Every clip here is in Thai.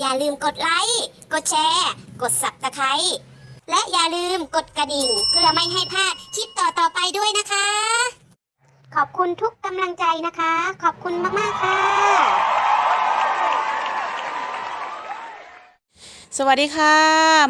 อย่าลืมกดไลค์ กดแชร์ กด Subscribe และอย่าลืมกดกระดิ่ง เพื่อไม่ให้พลาดคลิปต่อๆไปด้วยนะคะ ขอบคุณทุกกำลังใจนะคะ ขอบคุณมากๆค่ะ สวัสดีค่ะ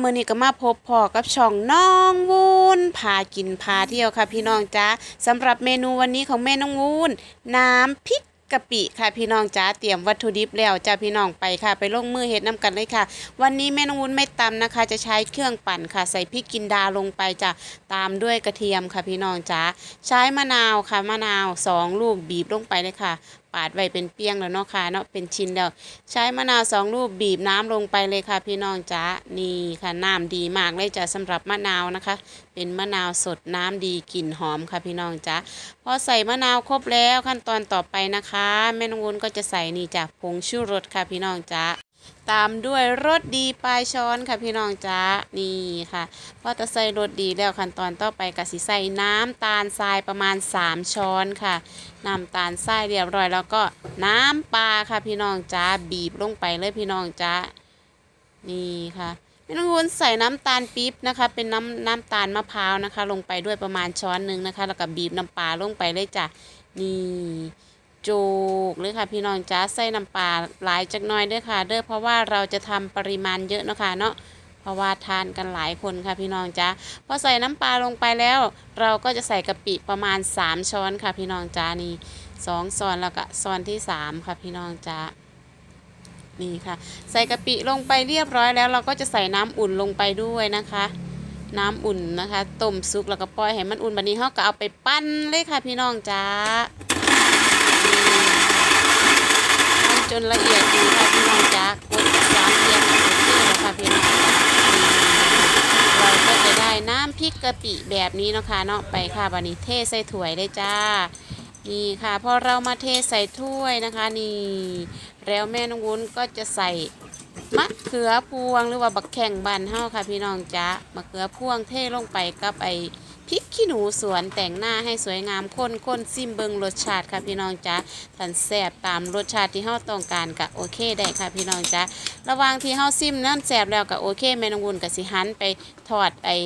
มือนี้ก็มาพบพอกับช่องน้องวูนพากินพาเที่ยวค่ะพี่น้องจ้าสำหรับเมนูวันนี้ของแม่น้องวูนน้ำพริก กะปิค่ะพี่น้องจ้าเตรียมวัตถุดิบแล้วจ้าพี่น้องไปค่ะ ไปลงมือเห็ดน้ำกันเลยค่ะ วันนี้แม่น้องวูนไม่ตำนะคะ จะใช้เครื่องปั่นค่ะ ใส่พริกกินดาลงไปจ้ะตามด้วยกระเทียมค่ะพี่น้องจ้าใช้มะนาวค่ะมะนาวสองลูกบีบลงไปเลยค่ะ ปาดไว้เป็นเปียงแล้วเนาะค่ะเนาะเป็นชิ้นแล้ว ใช้มะนาวสองลูกบีบน้ำลงไปเลยค่ะ พี่น้องจ้านี่ค่ะน้ำดีมากเลยจ้ะสำหรับมะนาวนะคะ เป็นมะนาวสดน้ำดีกลิ่นหอมค่ะพี่น้องจ้าพอใส่มะนาวครบแล้วขั้นตอนต่อไปนะคะ แม่นงวนก็จะใส่นี่จ้ะผงชูรสค่ะพี่น้องจ้า ตามด้วยรสดีปลายช้อนค่ะพี่น้องจ้านี่ค่ะพอจะใส่รสดีแล้วขั้นตอนต่อไปก็สิใส่น้ำตาลทรายประมาณ 3 ช้อนค่ะน้ำตาลทรายเรียบร้อย แล้วก็น้ำปลาค่ะพี่น้องจ้าบีบลงไปเลยพี่น้องจ้านี่ค่ะไม่ต้องวนใส่น้ำตาลปี๊บนะคะ เป็นน้ำน้ำตาลมะพร้าวนะคะ ลงไปด้วยประมาณช้อนหนึ่งนะคะ แล้วก็บีบน้ำปลาลงไปเลยจ้ะนี่ จกเลยค่ะพี่น้องจ้าใส่น้ำปลาหลายจักหน่อยด้อค่ะเด้อเพราะว่าเราจะทำปริมาณเยอะเนาะคะเนาะเพราะว่าทานกันหลายคนค่ะพี่น้องจ้าพอใส่น้ำปลาลงไปแล้ว เราก็จะใส่กะปิประมาณ 3 ช้อนค่ะพี่น้องจ้านี่สองช้อนแล้วก็ช้อนที่ 3 ค่ะพี่น้องจ้านี่ค่ะ ใส่กะปิลงไปเรียบร้อยแล้ว เราก็จะใส่น้ำอุ่นลงไปด้วยนะคะน้ำอุ่นนะคะ ต้มซุกแล้วก็ปล่อยให้มันอุ่นบัดนี้เราก็เอาไปปั้นเลยค่ะพี่น้องจ้าปั้น จนละเอียดดีค่ะพี่น้องจ้ากดสามเทียมโอเคแล้วค่ะพี่น้องจ้านี่เราก็จะได้น้ำพริกกะปิแบบนี้เนาะค่ะเนาะไปค่ะบันนี้เทใส่ถ้วยเลยจ้านี่ค่ะพอเรามาเทใส่ถ้วยนะคะนี่ แล้วแม่น้องวุ้นก็จะใส่มะเขือพวงหรือว่าบักแข่งบานเฮาค่ะพี่น้องจ้ามะเขือพวงเทลงไปกับไอ พริกขี้หนูสวนแต่งหน้าให้สวยงามข้นข้นซิมเบิงรสชาติค่ะพี่น้องจ้าทันแซ่บตามรสชาติที่เฮาต้องการก็โอเคได้ค่ะพี่น้องจ้าระหว่างที่เฮาซิมนั่นแซ่บแล้วก็โอเคแม่นองวุ้นก็สิหันไปทอดไอ้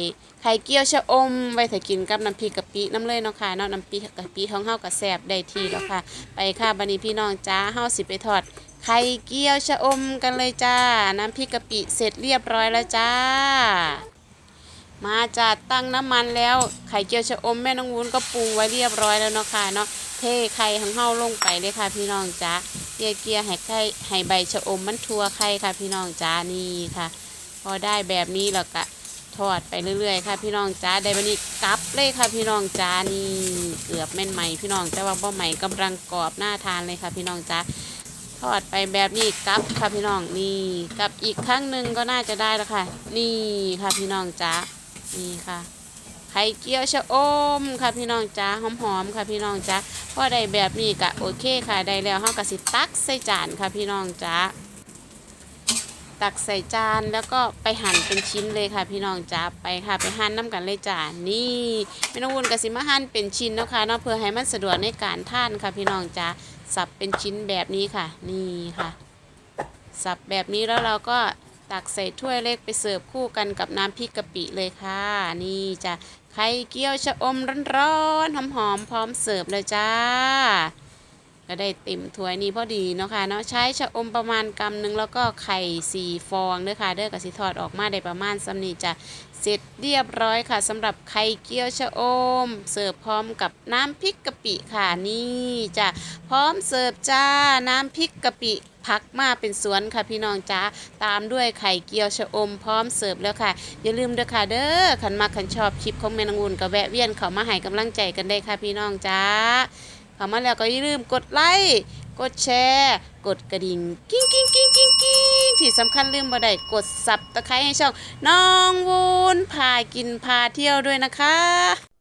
ไข่เกี๊ยวชะอม ไว้ถ้ากินกับน้ำพริกกะปิน้ำเลยเนาะค่ะเนาะน้ำพริกกะปิของเฮาก็แซ่บได้ทีแล้วค่ะ ไปค่ะบัดนี้พี่น้องจ้าเฮาสิไปทอดไข่เกี๊ยวชะอมกันเลยจ้า น้ำพริกกะปิเสร็จเรียบร้อยแล้วจ้า มาจัดตั้งน้ำมันแล้ว ไข่เจียวชะอมแม่น้องวุ้นก็ปรุงไว้เรียบร้อยแล้วเนาะค่ะเนาะเทไข่ของเฮาลงไปเลยค่ะพี่น้องจ้าเกียเกียให้ไข่ให้ใบชะอมมันทั่วไข่ค่ะพี่น้องจ้านี่ค่ะ พอได้แบบนี้แล้วก็ทอดไปเรื่อยๆ ค่ะ พี่น้องจ้าได้บันนี้กลับเลยค่ะ พี่น้องจ้านี่เกือบแม่นใหม่พี่น้องแต่ว่าบ่ใหม่กำลังกรอบน่าทานเลยค่ะ พี่น้องจ้าทอดไปแบบนี้กลับค่ะพี่น้องนี่กลับอีกครั้งหนึ่งก็น่าจะได้แล้วค่ะ นี่ค่ะพี่น้องจ้า นี่ค่ะ ไข่เกี๊ยวชะอมค่ะพี่น้องจ้าหอมๆค่ะพี่น้องจ้าพอได้แบบนี้ก็โอเคค่ะได้แล้วเฮาก็สิตักใส่จานค่ะพี่น้องจ้าตักใส่จานแล้วก็ไปหั่นเป็นชิ้นเลยค่ะ พี่น้องจ้าไปค่ะไปหั่นน้ำกันเลยจ้านี่ไม่ต้องวุ่นก็สิมาหั่นเป็นชิ้นนะคะเนาะเพื่อให้มันสะดวกในการทานค่ะ พี่น้องจ้าสับเป็นชิ้นแบบนี้ค่ะ นี่ค่ะ สับแบบนี้แล้วเราก็ ตักใส่ถ้วยเล็กไปเสิร์ฟคู่กันกับน้ำพริกกะปิเลยค่ะ นี่จ้ะไข่เกี๊ยวชะอมร้อนๆหอมๆพร้อมเสิร์ฟเลยจ้า ก็ได้เต็มถ้วยนี้พอดีเนาะค่ะเนาะใช้ชะอมประมาณกำหนึ่งแล้วก็ไข่สี่ฟองเด้อค่ะเด้อกับสิทอดออกมาได้ประมาณสำนีจะเสร็จเรียบร้อยค่ะสำหรับไข่เกี๊ยวชะอม เสิร์ฟพร้อมกับน้ำพริกกะปิค่ะนี่จ้ะพร้อมเสิร์ฟจ้าน้ำพริกกะปิพักมาเป็นสวนค่ะพี่น้องจ้าตามด้วยไข่เกี๊ยวชะอมพร้อมเสิร์ฟแล้วค่ะ อย่าลืมเด้อค่ะเด้อขันมาขันชอบคลิปของแมนงุ่นก็แวะเวียนเขามาให้กำลังใจกันได้ค่ะพี่น้องจ้า เข้ามาแล้วก็อย่าลืมกดไลค์กดแชร์ กดกระดิ่งกิ้งกิ้งกิ้งกิ้งกิ้งที่สำคัญลืมบ่ได้กดสับตะไคร้ให้ช่องน้องวุ้นพากินพาเที่ยวด้วยนะคะ